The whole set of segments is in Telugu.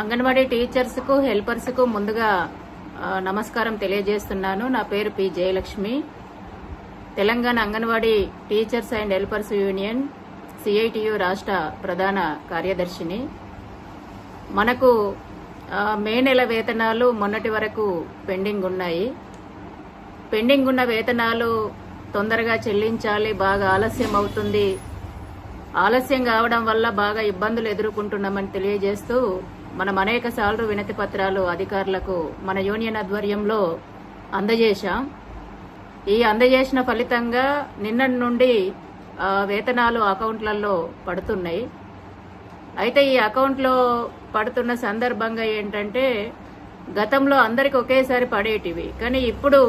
అంగన్వాడీ టీచర్స్కు హెల్పర్స్కు ముందుగా నమస్కారం తెలియజేస్తున్నాను. నా పేరు P. Jayalakshmi. Telangana anganwadi teachers and helpers union CITU రాష్ట్ర ప్రధాన కార్యదర్శిని. మనకు మే నెల వేతనాలు మొన్నటి వరకు పెండింగ్ ఉన్నాయి. పెండింగ్ ఉన్న వేతనాలు తొందరగా చెల్లించాలి బాగా ఆలస్యం అవుతుంది. ఆలస్యం కావడం వల్ల బాగా ఇబ్బందులు ఎదుర్కొంటున్నామని తెలియజేస్తూ మనం అనేక సార్లు వినతి పత్రాలు అధికారులకు మన యూనియన్ ఆధ్వర్యంలో అందజేశాం. ఈ అందజేసిన ఫలితంగా నిన్నటి నుండి వేతనాలు అకౌంట్లలో పడుతున్నాయి. అయితే ఈ అకౌంట్లో పడుతున్న సందర్భంగా ఏంటంటే గతంలో అందరికి ఒకేసారి పడేటివి. కానీ ఇప్పుడు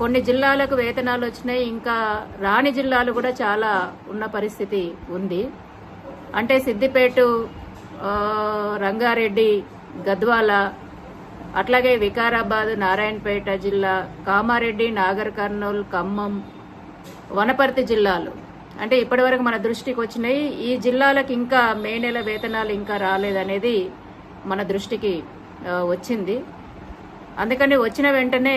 కొన్ని జిల్లాలకు వేతనాలు వచ్చినాయి ఇంకా రాని జిల్లాలు కూడా చాలా ఉన్న పరిస్థితి ఉంది. అంటే సిద్దిపేట రంగారెడ్డి గద్వాల అట్లాగే వికారాబాద్ నారాయణపేట జిల్లా కామారెడ్డి నాగర్ కర్నూలు ఖమ్మం వనపర్తి జిల్లాలు. అంటే ఇప్పటివరకు మన దృష్టికి వచ్చినాయి. ఈ జిల్లాలకు ఇంకా మే నెల వేతనాలు ఇంకా రాలేదనేది మన దృష్టికి వచ్చింది. అందుకని వచ్చిన వెంటనే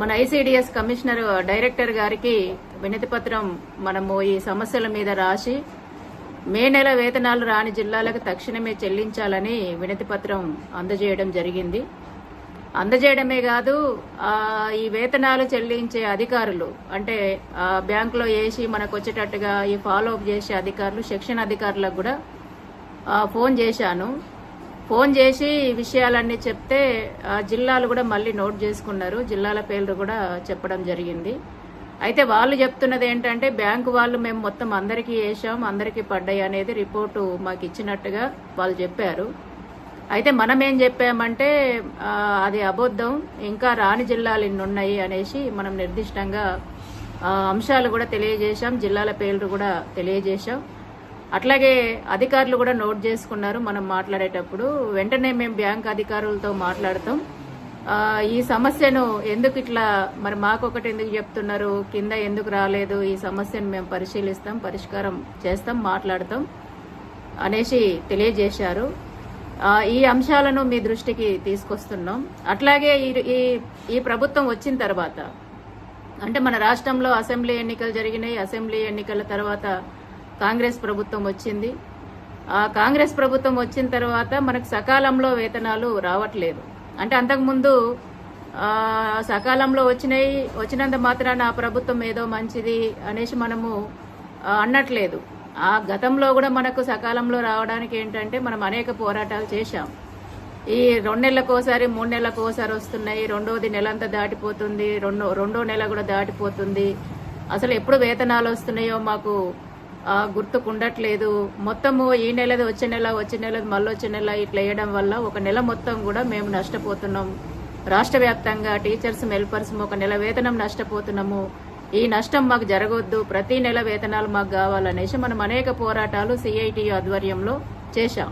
మన ఐసీడీఎస్ కమిషనర్ డైరెక్టర్ గారికి వినతిపత్రం మనము ఈ సమస్యల మీద రాసి మే నెల వేతనాలు రాని జిల్లాలకు తక్షణమే చెల్లించాలని వినతి పత్రం అందజేయడం జరిగింది. అందజేయడమే కాదు ఈ వేతనాలు చెల్లించే అధికారులు అంటే ఆ, బ్యాంకులో వేసి మనకు వచ్చేటట్టుగా ఈ ఫాలో అప్ చేసే అధికారులు సెక్షన్ అధికారులకు కూడా ఫోన్ చేశాను. ఫోన్ చేసి ఈ విషయాలన్నీ చెప్తే ఆ జిల్లాలు కూడా మళ్ళీ నోట్ చేసుకున్నారు. జిల్లాల పేర్లు కూడా చెప్పడం జరిగింది. అయితే వాళ్ళు చెప్తున్నది ఏంటంటే బ్యాంకు వాళ్ళు మేము మొత్తం అందరికీ వేసాం అందరికీ పడ్డాయి అనేది రిపోర్టు మాకు ఇచ్చినట్టుగా వాళ్ళు చెప్పారు. అయితే మనం ఏం చెప్పామంటే అది అబద్ధం ఇంకా రాని జిల్లాలు ఇన్ని ఉన్నాయి అనేసి మనం నిర్దిష్టంగా అంశాలు కూడా తెలియజేశాం జిల్లాల పేర్లు కూడా తెలియజేశాం. అట్లాగే అధికారులు కూడా నోట్ చేసుకున్నారు మనం మాట్లాడేటప్పుడు. వెంటనే మేము బ్యాంక్ అధికారులతో మాట్లాడతాం. ఈ సమస్యను ఎందుకు ఇట్లా మరి మాకొకటి ఎందుకు చెప్తున్నారు? కింద ఎందుకు రాలేదు? ఈ సమస్యను మేము పరిశీలిస్తాం పరిష్కారం చేస్తాం మాట్లాడతాం అనేసి తెలియజేశారు. ఈ అంశాలను మీ దృష్టికి తీసుకొస్తున్నాం. అట్లాగే ఈ- ఈ ఈ ప్రభుత్వం వచ్చిన తర్వాత అంటే మన రాష్ట్రంలో అసెంబ్లీ ఎన్నికలు జరిగినాయి. అసెంబ్లీ ఎన్నికల తర్వాత కాంగ్రెస్ ప్రభుత్వం వచ్చింది. ఆ కాంగ్రెస్ ప్రభుత్వం వచ్చిన తర్వాత మనకు సకాలంలో వేతనాలు రావట్లేదు. అంటే అంతకుముందు సకాలంలో వచ్చినాయి వచ్చినంత మాత్రాన ప్రభుత్వం ఏదో మంచిది అనేసి మనము అన్నట్లేదు. ఆ గతంలో కూడా మనకు సకాలంలో రావడానికి ఏంటంటే మనం అనేక పోరాటాలు చేశాం. ఈ రెండు నెలలకోసారి మూడు నెలలకోసారి వస్తున్నాయి. రెండోది నెల అంతా దాటిపోతుంది. రెండో రెండో నెల కూడా దాటిపోతుంది. అసలు ఎప్పుడు వేతనాలు వస్తున్నాయో మాకు గుర్తుకుండట్లేదు. మొత్తము ఈ నెలది వచ్చే నెల వచ్చే నెలది మళ్ళీ వచ్చే నెల ఇట్లా వేయడం వల్ల ఒక నెల మొత్తం కూడా మేము నష్టపోతున్నాం. రాష్ట్ర వ్యాప్తంగా టీచర్స్ హెల్పర్స్ ఒక నెల వేతనం నష్టపోతున్నాము. ఈ నష్టం మాకు జరగొద్దు. ప్రతి నెల వేతనాలు మాకు కావాలనేసి మనం అనేక పోరాటాలు సిఐటి ఆధ్వర్యంలో చేశాం.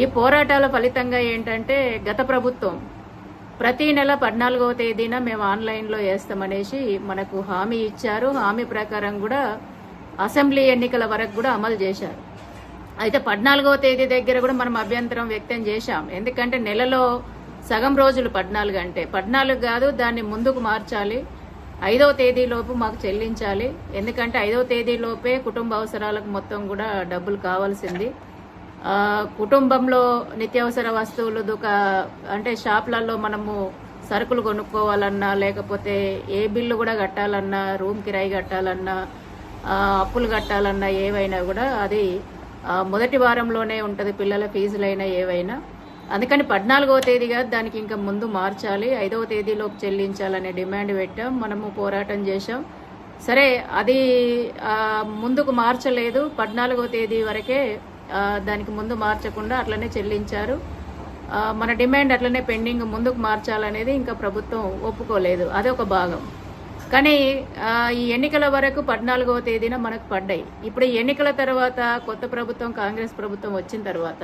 ఈ పోరాటాల ఫలితంగా ఏంటంటే గత ప్రభుత్వం ప్రతి నెల పద్నాలుగవ తేదీన మేము ఆన్లైన్లో వేస్తామనేసి మనకు హామీ ఇచ్చారు. హామీ ప్రకారం కూడా అసెంబ్లీ ఎన్నికల వరకు కూడా అమలు చేశారు. అయితే పద్నాలుగవ తేదీ దగ్గర కూడా మనం అభ్యంతరం వ్యక్తం చేశాం. ఎందుకంటే నెలలో సగం రోజులు పద్నాలుగు అంటే. పద్నాలుగు కాదు దాన్ని ముందుకు మార్చాలి. ఐదవ తేదీలోపు మాకు చెల్లించాలి. ఎందుకంటే ఐదవ తేదీలోపే కుటుంబ అవసరాలకు మొత్తం కూడా డబ్బులు కావాల్సింది. కుటుంబంలో నిత్యావసర వస్తువులు దుకా అంటే షాప్లలో మనము సరుకులు కొనుక్కోవాలన్నా లేకపోతే ఏ బిల్లు కూడా కట్టాలన్నా రూమ్ కిరాయి కట్టాలన్నా అప్పులు కట్టాలన్నా ఏవైనా కూడా అది మొదటి వారంలోనే ఉంటుంది పిల్లల ఫీజులైనా ఏవైనా. అందుకని పద్నాలుగవ తేదీగా దానికి ఇంకా ముందు మార్చాలి. ఐదవ తేదీలోపు చెల్లించాలనే డిమాండ్ పెట్టాం. మనము పోరాటం చేశాం. సరే అది ముందుకు మార్చలేదు. పద్నాలుగవ తేదీ వరకే దానికి ముందు మార్చకుండా అట్లనే చెల్లించారు. మన డిమాండ్ అట్లనే పెండింగ్ ముందుకు మార్చాలనేది ఇంకా ప్రభుత్వం ఒప్పుకోలేదు. అదే ఒక భాగం. కానీ ఈ ఎన్నికల వరకు పద్నాలుగవ తేదీన మనకు పడ్డాయి. ఇప్పుడు ఈ ఎన్నికల తర్వాత కొత్త ప్రభుత్వం కాంగ్రెస్ ప్రభుత్వం వచ్చిన తర్వాత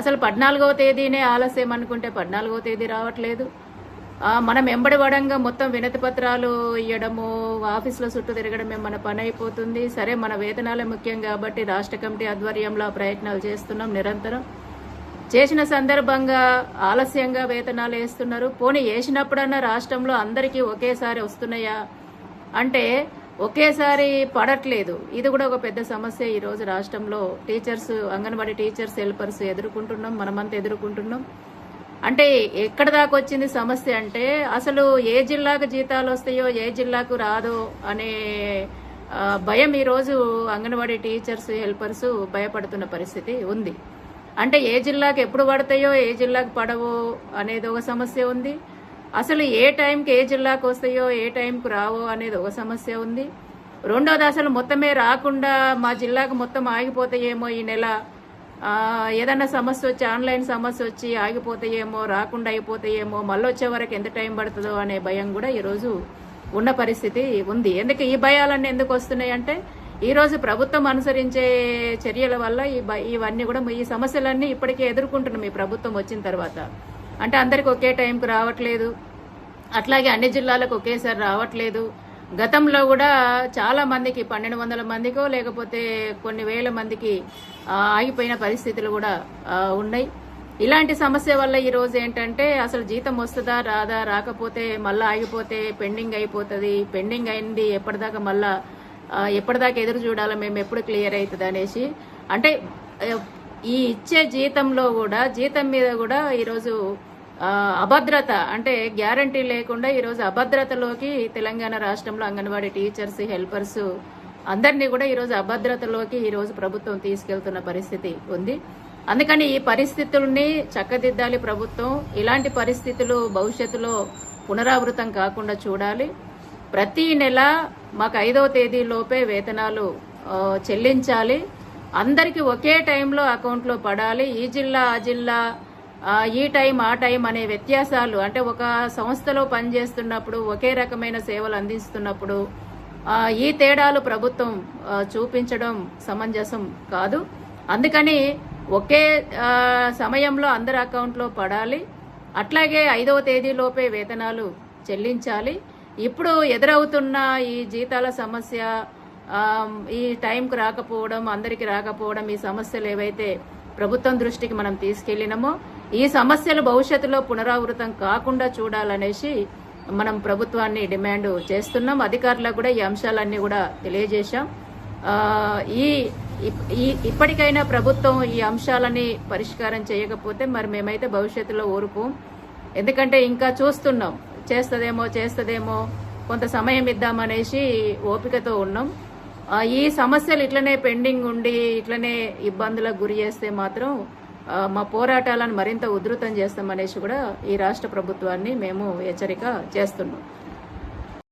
అసలు పద్నాలుగవ తేదీనే ఆలస్యం అనుకుంటే పద్నాలుగవ తేదీ రావట్లేదు. మనం మనం ఎంబడబడంగా మొత్తం వినతి పత్రాలు ఇవ్వడము ఆఫీసుల చుట్టూ తిరగడమే మన పని అయిపోతుంది. సరే మన వేతనాలే ముఖ్యం కాబట్టి రాష్ట్ర కమిటీ ఆధ్వర్యంలో ప్రయత్నాలు చేస్తున్నాం నిరంతరం. చేసిన సందర్భంగా ఆలస్యంగా వేతనాలు వేస్తున్నారు. పోనీ వేసినప్పుడన్నా రాష్ట్రంలో అందరికీ ఒకేసారి వస్తున్నాయా? అంటే ఒకేసారి పడట్లేదు. ఇది కూడా ఒక పెద్ద సమస్య ఈరోజు రాష్ట్రంలో. టీచర్స్ అంగన్వాడీ టీచర్స్ హెల్పర్స్ ఎదుర్కొంటున్నాం. మనమంతా ఎదుర్కొంటున్నాం. అంటే ఎక్కడ దాకా వచ్చింది సమస్య అంటే అసలు ఏ జిల్లాకు జీతాలు వస్తాయో ఏ జిల్లాకు రాదో అనే భయం ఈరోజు అంగన్వాడీ టీచర్స్ హెల్పర్స్ భయపడుతున్న పరిస్థితి ఉంది. అంటే ఏ జిల్లాకు ఎప్పుడు పడతాయో ఏ జిల్లాకు పడవో అనేది ఒక సమస్య ఉంది. అసలు ఏ టైంకి ఏ జిల్లాకు వస్తాయో ఏ టైంకు రావో అనేది ఒక సమస్య ఉంది. రెండోది అసలు మొత్తమే రాకుండా మా జిల్లాకు మొత్తం ఆగిపోతాయేమో ఈ నెల. ఏదైనా ఏదన్నా సమస్య వచ్చి ఆన్లైన్ సమస్య వచ్చి ఆగిపోతాయేమో రాకుండా అయిపోతాయేమో మళ్ళీ వచ్చే వరకు ఎంత టైం పడుతుందో అనే భయం కూడా ఈరోజు ఉన్న పరిస్థితి ఉంది. ఎందుకు ఈ భయాలన్నీ ఎందుకు వస్తున్నాయి అంటే ఈరోజు ప్రభుత్వం అనుసరించే చర్యల వల్ల ఈ ఇవన్నీ కూడా ఈ సమస్యలన్నీ ఇప్పటికే ఎదుర్కొంటున్నాం ఈ ప్రభుత్వం వచ్చిన తర్వాత. అంటే అందరికి ఒకే టైంకు రావట్లేదు. అట్లాగే అన్ని జిల్లాలకు ఒకేసారి రావట్లేదు. గతంలో కూడా చాలా మందికి పన్నెండు వందల మందికో లేకపోతే కొన్ని వేల మందికి ఆగిపోయిన పరిస్థితులు కూడా ఉన్నాయి. ఇలాంటి సమస్య వల్ల ఈరోజు ఏంటంటే అసలు జీతం వస్తుందా రాదా రాకపోతే మళ్ళా ఆగిపోతే పెండింగ్ అయిపోతుంది. పెండింగ్ అయింది ఎప్పటిదాకా మళ్ళా ఎప్పటిదాకా ఎదురు చూడాలో మేము ఎప్పుడు క్లియర్ అవుతుంది అనేసి. అంటే ఈ ఇచ్చే జీతంలో కూడా జీతం మీద కూడా ఈరోజు అభద్రత అంటే గ్యారంటీ లేకుండా ఈరోజు అభద్రతలోకి తెలంగాణ రాష్ట్రంలో అంగన్వాడీ టీచర్స్ హెల్పర్స్ అందరినీ కూడా ఈరోజు అభద్రతలోకి ఈరోజు ప్రభుత్వం తీసుకెళ్తున్న పరిస్థితి ఉంది. అందుకని ఈ పరిస్థితుల్ని చక్కదిద్దాలి ప్రభుత్వం. ఇలాంటి పరిస్థితులు భవిష్యత్తులో పునరావృతం కాకుండా చూడాలి. ప్రతి నెల మాకు ఐదవ తేదీలోపే వేతనాలు చెల్లించాలి. అందరికి ఒకే టైంలో అకౌంట్లో పడాలి. ఈ జిల్లా ఆ జిల్లా ఈ టైం ఆ టైం అనే వ్యత్యాసాలు. అంటే ఒక సంస్థలో పనిచేస్తున్నప్పుడు ఒకే రకమైన సేవలు అందిస్తున్నప్పుడు ఈ తేడాలు ప్రభుత్వం చూపించడం సమంజసం కాదు. అందుకని ఒకే సమయంలో అందరి అకౌంట్లో పడాలి. అట్లాగే ఐదవ తేదీలోపే వేతనాలు చెల్లించాలి. ఇప్పుడు ఎదురవుతున్న ఈ జీతాల సమస్య ఈ టైంకు రాకపోవడం అందరికీ రాకపోవడం ఈ సమస్యలు ఏవైతే ప్రభుత్వం దృష్టికి మనం తీసుకెళ్ళినామో ఈ సమస్యలు భవిష్యత్తులో పునరావృతం కాకుండా చూడాలనేసి మనం ప్రభుత్వాన్ని డిమాండ్ చేస్తున్నాం. అధికారులకు కూడా ఈ అంశాలన్నీ కూడా తెలియజేశాం. ఈ ఈ ఇప్పటికైనా ప్రభుత్వం ఈ అంశాలని పరిష్కారం చేయకపోతే మరి మేమైతే భవిష్యత్తులో ఊరుకోం. ఎందుకంటే ఇంకా చూస్తున్నాం. చేస్తుందేమో చేస్తుందేమో కొంత సమయం ఇద్దామనేసి ఓపికతో ఉన్నాం. ఈ సమస్యలు ఇట్లనే పెండింగ్ ఉండి ఇట్లనే ఇబ్బందులకు గురి చేస్తే మాత్రం మా పోరాటాలను మరింత ఉధృతం చేస్తామనేసి కూడా ఈ రాష్ట్ర ప్రభుత్వాన్ని మేము హెచ్చరిక చేస్తున్నాం.